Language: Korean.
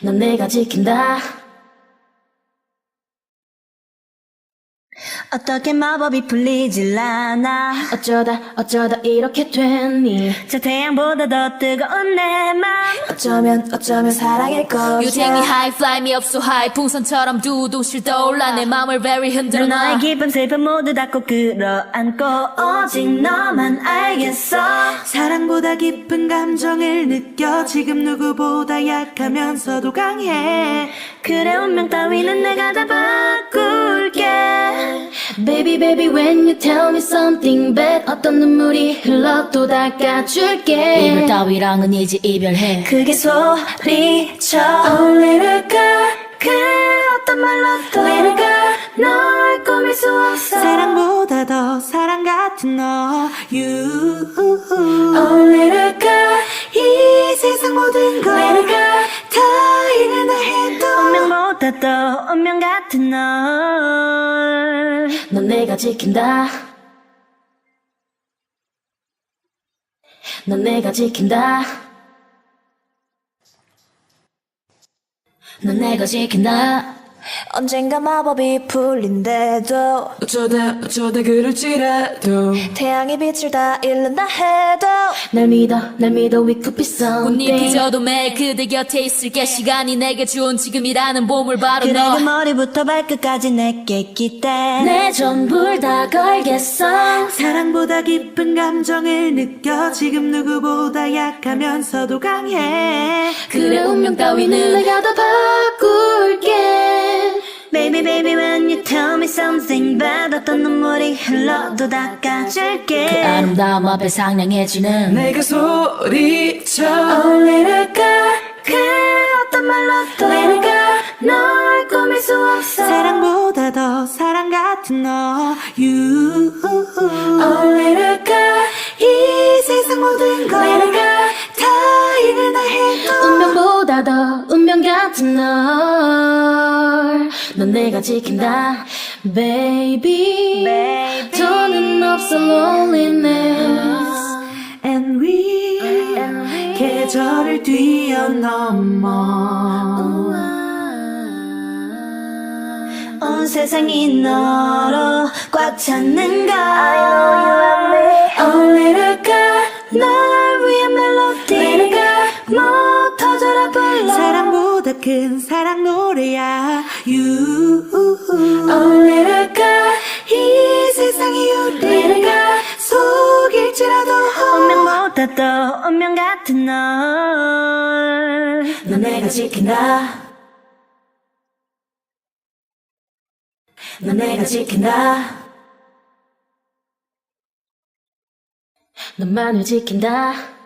넌 내가 지킨다 어떻게 마법이 풀리질 않아? 어쩌다 어쩌다 이렇게 됐니 저 태양보다 더 뜨거운 내맘 어쩌면 어쩌면 사랑일 You take me 것이야 high, fly me up so high. 풍선처럼 두둥실 떠올라 내 맘을 very 흔들어 넌 너의 놔 기쁨 슬픔 모두 다 꼭 끌어안고 오직 너만 알겠어. 사랑보다 깊은 감정을 느껴 지금 누구보다 약하면서도 강해. 그래 운명 따위는 내가 다 바꿀게 Baby baby when you tell me something bad 어떤 눈물이 흘러도 닦아줄게 이별 따위랑은 이제 이별해 그게 소리쳐 Oh little girl 그 어떤 말로도 Little girl 널 꾸밀 수 없어 사랑보다 더 사랑 같은 너 You Oh little girl 이 세상 모든 걸 Little girl 다 잃는다 해도 운명보다 더 운명 같은 널 넌 내가 지킨다. 넌 내가 지킨다. 넌 내가 지킨다 언젠가 마법이 풀린대도. 어쩌다 어쩌다 그럴지라도. 태양의 빛을 다 잃는다 해도. 날 믿어 날 믿어 we could be 꽃잎이 something 져도 매일 그대 곁에 있을게. 시간이 내게 준 지금이라는 보물 바로 그래 너. 그 머리부터 발끝까지 내게 기대. 내 전부를 다 걸겠어. 사랑보다 깊은 감정을 느껴. 지금 누구보다 약하면서도 강해. 그래 운명 따위는 내가 다 바꿀게 Baby baby when you tell me something bad 어떤 눈물이 흘러도 닦아줄게 아름다움 앞에 상냥해지는 내가 소리쳐 Oh little girl 그 어떤 말로도 Little girl 널 꾸밀 수 없어 사랑보다 더 사랑 같은 너 You Oh little girl 이 세상 모든 걸 Little girl 다 잃는다 해도 운명보다 더 운명 같은 널 넌 내가 지킨다. Baby, Baby. 더는 없어 loneliness. And we 계절을 뛰어넘어. 온 세상이 너로 꽉 찼는가 사랑보다 큰 사랑 노래야. You Oh little girl 이 세상이 우리 Little girl 속일지라도 운명보다 더 운명 같은 널. 넌 내가 지킨다. 넌 내가 지킨다. 너만을 지킨다